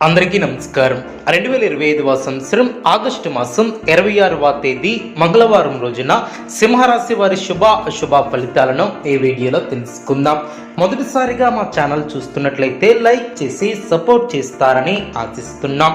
అందరికీ నమస్కారం. రెండు వేల ఇరవై ఐదవ సంవత్సరం ఆగస్టు మాసం ఇరవై ఆరవ తేదీ మంగళవారం రోజున సింహరాశి వారి శుభ అశుభ ఫలితాలను ఈ వీడియోలో తెలుసుకుందాం. మొదటిసారిగా మా ఛానల్ చూస్తున్నట్లయితే లైక్ చేసి సపోర్ట్ చేస్తారని ఆశిస్తున్నాం.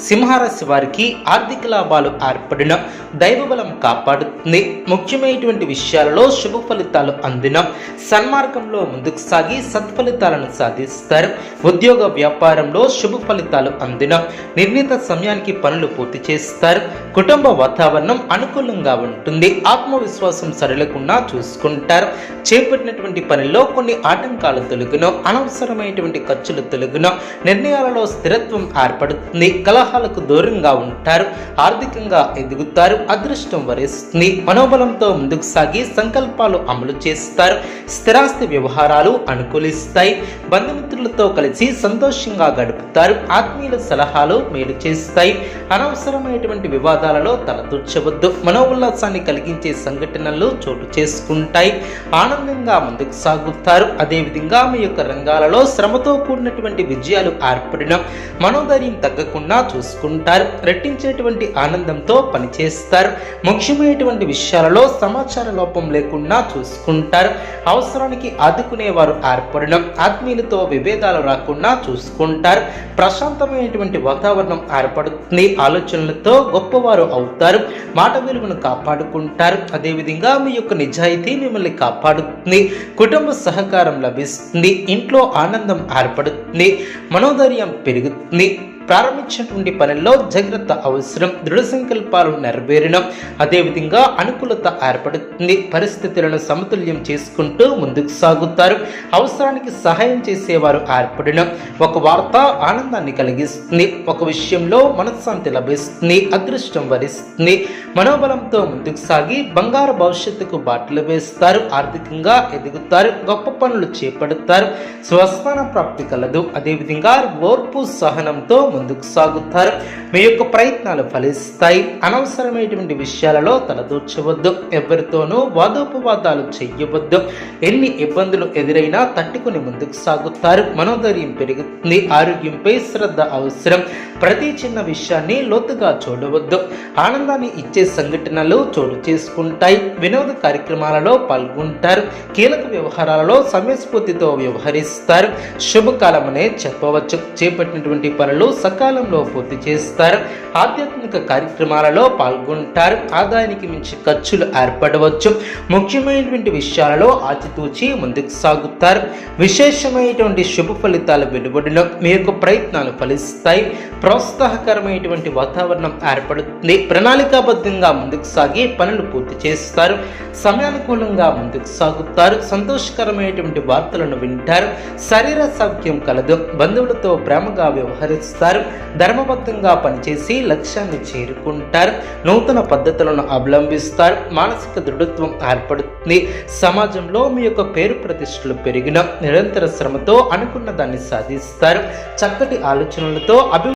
సింహరాశి వారికి ఆర్థిక లాభాలు ఏర్పడిన దైవబలం కాపాడుతుంది. ముఖ్యమైనటువంటి విషయాలలో శుభ ఫలితాలు అందిన. సన్మార్గంలో ముందుకు సాగి సత్ఫలితాలను సాధిస్తారు. ఉద్యోగ వ్యాపారంలో శుభ ఫలితాలు అందిన. నిర్ణీత సమయానికి పనులు పూర్తి చేస్తారు. కుటుంబ వాతావరణం అనుకూలంగా ఉంటుంది. ఆత్మవిశ్వాసం సరళకుండా చూసుకుంటారు. చేపట్టినటువంటి పనిలో కొన్ని ఆటంకాలు తొలగును. అనవసరమైనటువంటి ఖర్చులు తొలగును. నిర్ణయాలలో స్థిరత్వం ఏర్పడుతుంది. కలహాలకు దూరంగా ఉంటారు. ఆర్థికంగా ఎదుగుతారు. అదృష్టం వరిస్తుంది మనోబలంతో ముందుకు సాగి సంకల్పాలు అమలు చేస్తారు. స్థిరాస్తి వ్యవహారాలు అనుకూలిస్తాయి. బంధుమిత్రులతో కలిసి సంతోషంగా గడుపుతారు. ఆత్మీయుల సలహాలు మేలు చేస్తాయి. అనవసరమైనటువంటి వివాదాలలో తలదూర్చవద్దు. మనోల్లాసాన్ని కలిగించే సంఘటనలు చోటు చేసుకుంటాయి. ఆనందంగా ముందుకు సాగుతారు. అదేవిధంగా మీ యొక్క రంగాలలో శ్రమతో కూడినటువంటి విజయాలు ఏర్పడిన మనోధైర్యం తగ్గకుండా చూసుకుంటారు. రెట్టించేటువంటి ఆనందంతో పనిచేస్తారు. ముఖ్యమైనటువంటి విషయాలలో సమాచార లోపం లేకుండా చూసుకుంటారు. అవసరానికి ఆదుకునేవారు ఏర్పడడం ఆత్మీయులతో విభేదాలు రాకుండా చూసుకుంటారు. ప్రశాంతమైనటువంటి వాతావరణం ఏర్పడుతుంది. ఆలోచనలతో గొప్పవారు అవుతారు. మాట విలువను కాపాడుకుంటారు. అదేవిధంగా మీ యొక్క నిజాయితీ మిమ్మల్ని కాపాడుతుంది. కుటుంబ సహకారం లభిస్తుంది. ఇంట్లో ఆనందం ఏర్పడుతుంది. మనోధైర్యం పెరుగుతుంది. ప్రారంభించినటువంటి పనుల్లో జాగ్రత్త అవసరం దృఢ సంకల్పాలు నెరవేరడం. అదేవిధంగా అనుకూలత ఏర్పడుతుంది. పరిస్థితులను సమతుల్యం చేసుకుంటూ ముందుకు సాగుతారు. అవసరానికి సహాయం చేసేవారు ఏర్పడడం ఒక వార్త ఆనందాన్ని కలిగిస్తుంది. ఒక విషయంలో మనశ్శాంతి లభిస్తుంది. అదృష్టం వరిస్తుంది. మనోబలంతో ముందుకు సాగి బంగారు భవిష్యత్తుకు బాటలు వేస్తారు. ఆర్థికంగా ఎదుగుతారు. గొప్ప పనులు చేపడతారు. స్వస్థాన ప్రాప్తి కలదు. అదేవిధంగా ఓర్పు సహనంతో ముందుకు సాగుతారు. మీ యొక్క ప్రయత్నాలు ఫలిస్తాయి. అనవసరమైనటువంటి విషయాలలో తలదూర్చవద్దు. ఎవరితోనూ వాదోపవాదాలు చెయ్యవద్దు. ఎన్ని ఇబ్బందులు ఎదురైనా తట్టుకుని ముందుకు సాగుతారు. మనోధైర్యం పెరుగుతుంది. ఆరోగ్యంపై శ్రద్ధ అవసరం. ప్రతి చిన్న విషయాన్ని లోతుగా చూడవద్దు. ఆనందాన్ని ఇచ్చే సంఘటనలు చోటు చేసుకుంటాయి. వినోద కార్యక్రమాలలో పాల్గొంటారు. కీలక వ్యవహారాలలో సమయస్ఫూర్తితో వ్యవహరిస్తారు. శుభకాలమనే చెప్పవచ్చు. చేపట్టినటువంటి పనులు సకాలంలో పూర్తి చేస్తారు. ఆధ్యాత్మిక కార్యక్రమాలలో పాల్గొంటారు. ఆదాయానికి మించి ఖర్చులు ఏర్పడవచ్చు. ముఖ్యమైనటువంటి విషయాలలో ఆచితూచి ముందుకు సాగుతారు. విశేషమైనటువంటి శుభ ఫలితాల వెలువడిన. మీ యొక్క ప్రయత్నాలు ఫలిస్తాయి. ప్రోత్సాహకరమైనటువంటి వాతావరణం ఏర్పడుతుంది. ప్రణాళికాబద్ధంగా ముందుకు సాగి పనులు పూర్తి చేస్తారు. సమయానుకూలంగా ముందుకు సాగుతారు. సంతోషకరమైనటువంటి వార్తలను వింటారు. శరీర సౌఖ్యం కలదు. బంధువులతో ప్రేమగా వ్యవహరిస్తారు. ధర్మబద్ధంగా పనిచేసి లక్ష్యాన్ని చేరుకుంటారు. నూతన పద్ధతులను అవలంబిస్తారు. మానసిక దృఢత్వం ఏర్పడుతుంది. సమాజంలో మీ యొక్క పేరు ప్రతిష్టలు పెరిగిన నిరంతర శ్రమతో అనుకున్న దాన్ని సాధిస్తారు. చక్కటి ఆలోచనలతో అభి